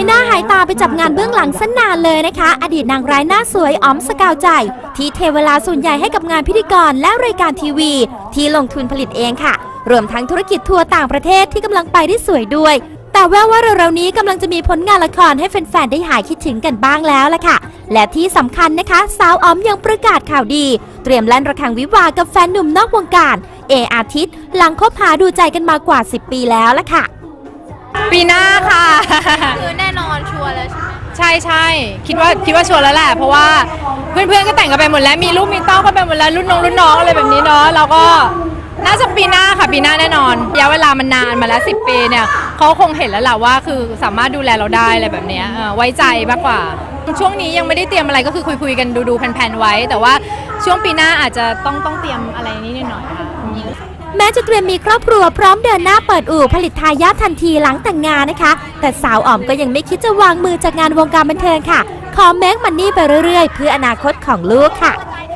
ายหน้าหายตาไปจับงานเบื้องหลังสนานเลยนะคะ อดีตนางร้ายหน้าสวยอ๋อมสกาวใจ ที่เทเวลาส่วนใหญ่ให้กับงานพิธีกรและรายการทีวี ที่ลงทุนผลิตเองค่ะ รวมทั้งธุรกิจทัวร์ต่างประเทศที่กำลังไปได้สวยด้วย แต่แววว่าเร็วๆนี้กำลังจะมีผลงานละครให้แฟนๆได้หายคิดถึงกันบ้างแล้วล่ะค่ะ และที่สำคัญนะคะ สาวอ๋อมยังประกาศข่าวดี เตรียมลั่นระฆังวิวากับแฟนหนุ่มนอกวงการ เออาทิตย์ หลังคบหาดูใจกันมากว่า 10 ปีแล้วล่ะค่ะปีหน้าค่ะ คือ ใช่ใช่คิดว่าคิดว่าชวร์แล้วแหละ เพราะว่าเพื่อนๆก็แต่งกันไปหมดแล้วมีลูกมีเต้ากันไปหมดแล้วรุ่นน้องรุ่นน้องอะไรแบบนี้เนาะเราก็น่าจะปีหน้าค่ะปีหน้าแน่นอนระยะเวลามันนานมาแล้ว10ปีเนี่ยเขาคงเห็นแล้วแหละว่าคือสามารถดูแลเราได้อะไรแบบเนี้ยเออไว้ใจมากกว่า ช่วงนี้ยังไม่ได้เตรียมอะไรก็คือคุยๆกันดูๆแผนๆไว้ แต่ว่าช่วงปีหน้าอาจจะต้องต้องเตรียมอะไรนิดหน่อยค่ะ แม้จะเตรียมมีครอบครัวพร้อมเดินหน้าเปิดอู่ผลิตทายาททันทีหลังแต่งงานนะคะ แต่สาวอ๋อมก็ยังไม่คิดจะวางมือจากงานวงการบันเทิงค่ะ ขอแม็กมันนี่ไปเรื่อยๆ เพื่ออนาคตของลูกค่ะ